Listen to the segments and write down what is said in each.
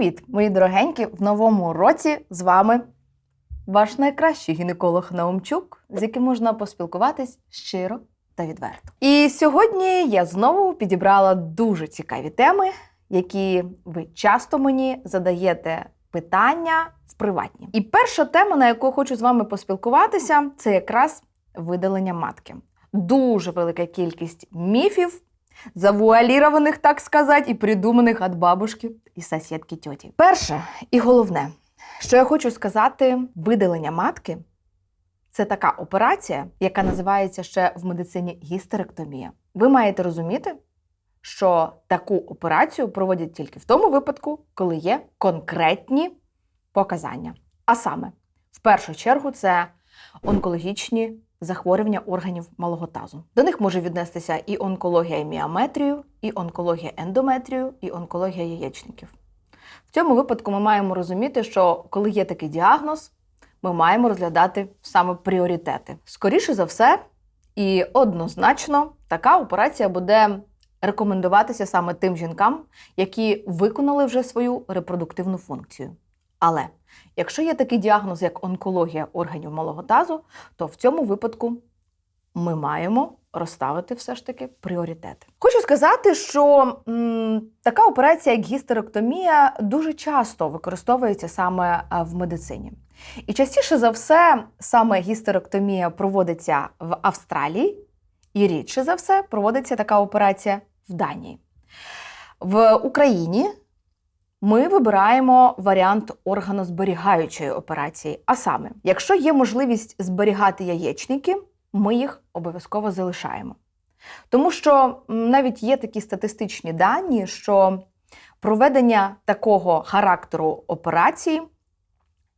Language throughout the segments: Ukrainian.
Привіт, мої дорогенькі! В новому році з вами ваш найкращий гінеколог Наумчук, з яким можна поспілкуватись щиро та відверто. І сьогодні я знову підібрала дуже цікаві теми, які ви часто мені задаєте питання в приватні. І перша тема, на яку хочу з вами поспілкуватися, це якраз видалення матки. Дуже велика кількість міфів завуалірованих, так сказати, і придуманих від бабушки і сусідки тьоті. Перше і головне, що я хочу сказати, видалення матки це така операція, яка називається ще в медицині гістеректомія. Ви маєте розуміти, що таку операцію проводять тільки в тому випадку, коли є конкретні показання. А саме, в першу чергу, це онкологічні захворювання органів малого тазу. До них може віднестися і онкологія міометрію, і онкологія ендометрію, і онкологія яєчників. В цьому випадку ми маємо розуміти, що коли є такий діагноз, ми маємо розглядати саме пріоритети. Скоріше за все, і однозначно, така операція буде рекомендуватися саме тим жінкам, які виконали вже свою репродуктивну функцію. Але якщо є такий діагноз, як онкологія органів малого тазу, то в цьому випадку ми маємо розставити все ж таки пріоритети. Хочу сказати, що м, така операція, як гістеректомія, дуже часто використовується саме в медицині. І частіше за все, саме гістеректомія проводиться в Австралії, і рідше за все проводиться така операція в Данії. В Україні ми вибираємо варіант органозберігаючої операції. А саме, якщо є можливість зберігати яєчники, ми їх обов'язково залишаємо. Тому що навіть є такі статистичні дані, що проведення такого характеру операції,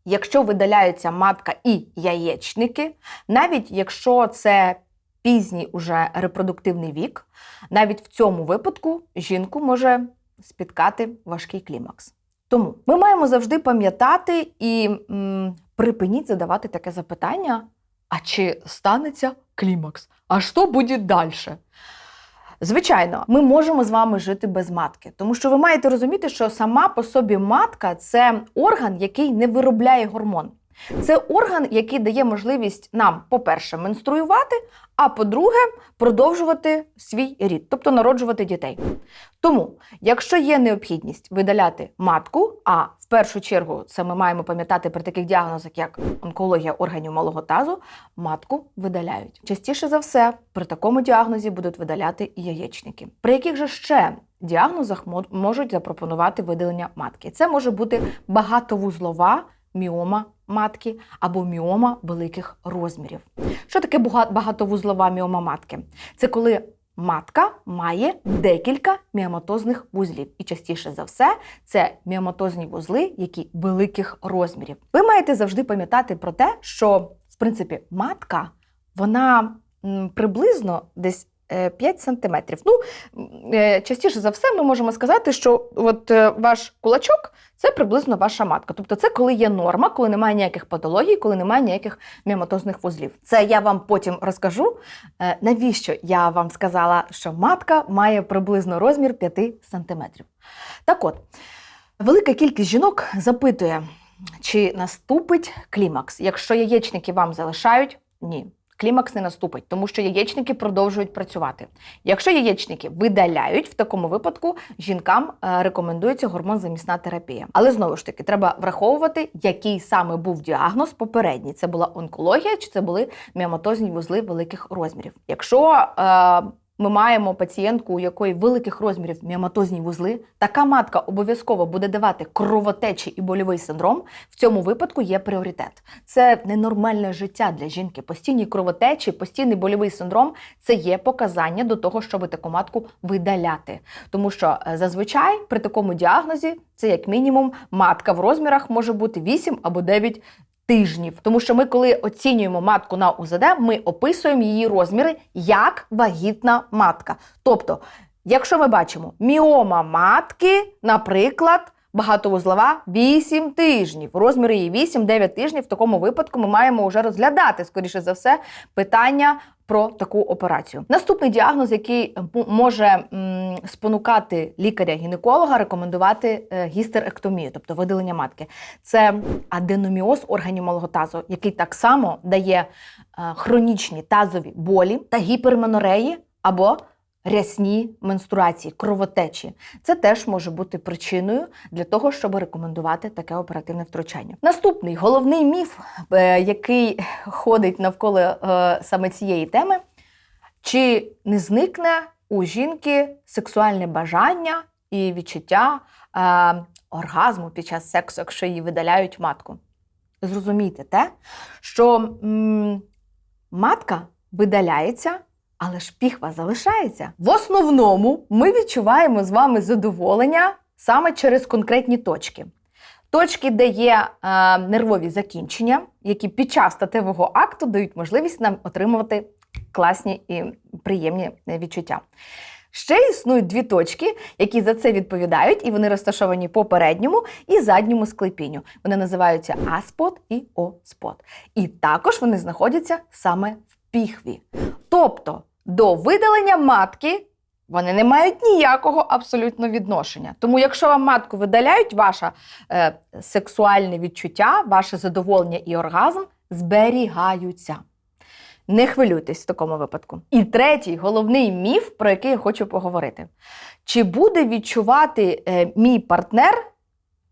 якщо видаляються матка і яєчники, навіть якщо це пізній уже репродуктивний вік, навіть в цьому випадку жінку може спіткати важкий клімакс. Тому ми маємо завжди пам'ятати і м, припиніть задавати таке запитання: а чи станеться клімакс? А що буде далі? Звичайно, ми можемо з вами жити без матки, тому що ви маєте розуміти, що сама по собі матка це орган, який не виробляє гормон. Це орган, який дає можливість нам, по-перше, менструювати, а по-друге, продовжувати свій рід, тобто народжувати дітей. Тому, якщо є необхідність видаляти матку, а в першу чергу це ми маємо пам'ятати при таких діагнозах, як онкологія органів малого тазу, матку видаляють. Частіше за все, при такому діагнозі будуть видаляти яєчники. При яких же ще діагнозах можуть запропонувати видалення матки? Це може бути багатовузлова міома матки або міома великих розмірів. Що таке багатовузлова міома матки? Це коли матка має декілька міоматозних вузлів. І частіше за все, це міоматозні вузли, які великих розмірів. Ви маєте завжди пам'ятати про те, що в принципі матка вона приблизно десь. Е, 5 сантиметрів. Ну, е, частіше за все, ми можемо сказати, що от е, ваш кулачок це приблизно ваша матка. Тобто, це коли є норма, коли немає ніяких патологій, коли немає ніяких міоматозних вузлів. Це я вам потім розкажу. е, Навіщо я вам сказала, що матка має приблизно розмір 5 сантиметрів. Так от, велика кількість жінок запитує, чи наступить клімакс. Якщо яєчники вам залишають, ні. Клімакс не наступить, тому що яєчники продовжують працювати. Якщо яєчники видаляють, в такому випадку жінкам рекомендується гормон замісна терапія. Але знову ж таки, треба враховувати, який саме був діагноз попередній. Це була онкологія чи це були міоматозні вузли великих розмірів. Якщо е, ми маємо пацієнтку, у якої великих розмірів міоматозні вузли, така матка обов'язково буде давати кровотечі і больовий синдром. В цьому випадку є пріоритет. Це ненормальне життя для жінки. Постійні кровотечі, постійний больовий синдром це є показання до того, щоб таку матку видаляти. Тому що е, зазвичай при такому діагнозі це як мінімум матка в розмірах може бути 8 або 9 тижнів. Тому що ми, коли оцінюємо матку на УЗД, ми описуємо її розміри як вагітна матка. Тобто, якщо ми бачимо міома матки, наприклад. Багатовузлова 8 тижнів. Розмір її 8-9 тижнів. В такому випадку ми маємо вже розглядати, скоріше за все, питання про таку операцію. Наступний діагноз, який може спонукати лікаря-гінеколога рекомендувати е, гістеректомію, тобто видалення матки, це аденоміоз органів малого тазу, який так само дає е, хронічні тазові болі та гіперменореї або рясні менструації, кровотечі. Це теж може бути причиною для того, щоб рекомендувати таке оперативне втручання. Наступний головний міф, е, який ходить навколо е, саме цієї теми, чи не зникне у жінки сексуальне бажання і відчуття е, оргазму під час сексу, якщо її видаляють матку? Зрозумійте те, що м, матка видаляється, але ж піхва залишається. В основному ми відчуваємо з вами задоволення саме через конкретні точки. Точки, де є е, нервові закінчення, які під час статевого акту дають можливість нам отримувати класні і приємні е, відчуття. Ще існують дві точки, які за це відповідають, і вони розташовані по передньому і задньому склепінню. Вони називаються А-спот і О-спот. І також вони знаходяться саме в піхві. Тобто до видалення матки вони не мають ніякого абсолютно відношення. Тому, якщо вам матку видаляють, ваше е, сексуальне відчуття, ваше задоволення і оргазм зберігаються. Не хвилюйтесь в такому випадку. І третій головний міф, про який я хочу поговорити: чи буде відчувати е, мій партнер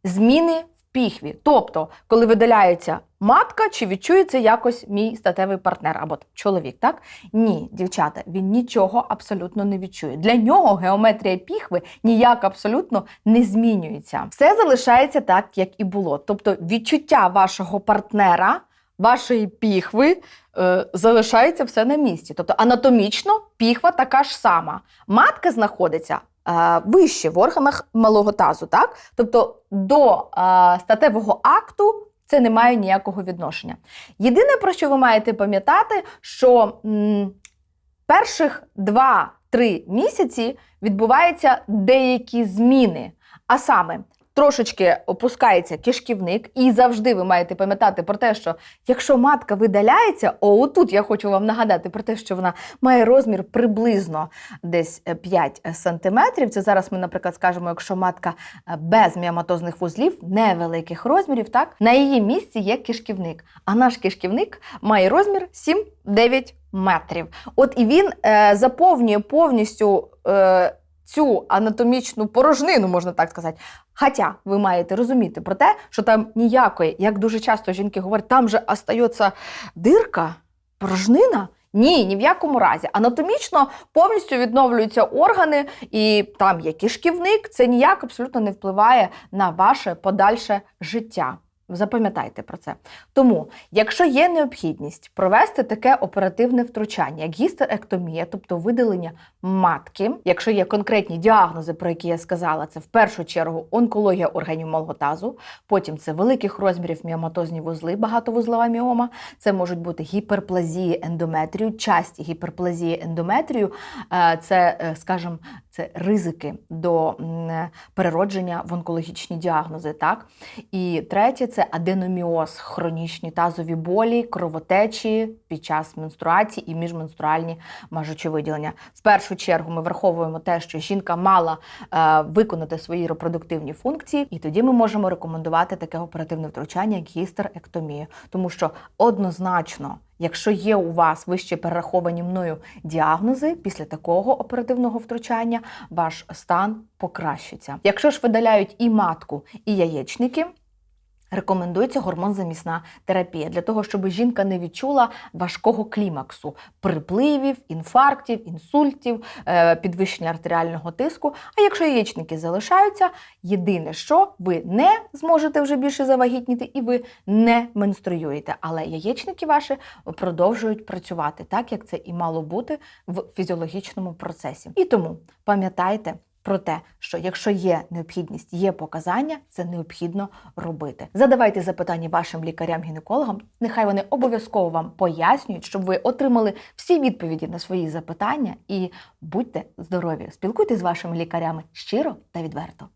зміни піхві? Тобто, коли видаляється матка, чи відчується якось мій статевий партнер або чоловік, так? Ні, дівчата, він нічого абсолютно не відчує. Для нього геометрія піхви ніяк абсолютно не змінюється. Все залишається так, як і було. Тобто, відчуття вашого партнера, вашої піхви е, залишається все на місці. Тобто анатомічно піхва така ж сама. Матка знаходиться вище в органах малого тазу, так? Тобто до е, статевого акту це не має ніякого відношення. Єдине, про що ви маєте пам'ятати, що перших 2-3 місяці відбуваються деякі зміни. А саме, трошечки опускається кишківник, і завжди ви маєте пам'ятати про те, що якщо матка видаляється, о, тут я хочу вам нагадати про те, що вона має розмір приблизно десь е, 5 сантиметрів. Це зараз ми, наприклад, скажемо, якщо матка е, без міоматозних вузлів, невеликих розмірів, так на її місці є кишківник. А наш кишківник має розмір 7-9 метрів. От і він е, заповнює повністю. Е, Цю анатомічну порожнину, можна так сказати. Хоча ви маєте розуміти про те, що там ніякої, як дуже часто жінки говорять, там же остається дирка, порожнина. Ні, ні в якому разі. Анатомічно повністю відновлюються органи, і там є кишківник. Це ніяк абсолютно не впливає на ваше подальше життя. Запам'ятайте про це. Тому, якщо є необхідність провести таке оперативне втручання, як гістеректомія, тобто видалення матки, якщо є конкретні діагнози, про які я сказала, це в першу чергу онкологія органів малого тазу, потім це великих розмірів міоматозні вузли, багатовузлова міома, це можуть бути гіперплазії ендометрію, часті гіперплазії ендометрію, е, це, е, скажімо, це ризики до е, переродження в онкологічні діагнози. Так? І третє це аденоміоз, хронічні тазові болі, кровотечі під час менструації і міжменструальні мажучі виділення. В першу чергу ми враховуємо те, що жінка мала е, виконати свої репродуктивні функції, і тоді ми можемо рекомендувати таке оперативне втручання, як гістеректомія. Тому що однозначно. Якщо є у вас вище перераховані мною діагнози, після такого оперативного втручання ваш стан покращиться. Якщо ж видаляють і матку, і яєчники, Рекомендується гормонзамісна терапія для того, щоб жінка не відчула важкого клімаксу, припливів, інфарктів, інсультів, е, підвищення артеріального тиску. А якщо яєчники залишаються, єдине, що ви не зможете вже більше завагітніти і ви не менструюєте. Але яєчники ваші продовжують працювати так, як це і мало бути в фізіологічному процесі. І тому пам'ятайте. Про те, що якщо є необхідність, є показання, це необхідно робити. Задавайте запитання вашим лікарям-гінекологам. Нехай вони обов'язково вам пояснюють, щоб ви отримали всі відповіді на свої запитання і будьте здорові! Спілкуйтесь з вашими лікарями щиро та відверто.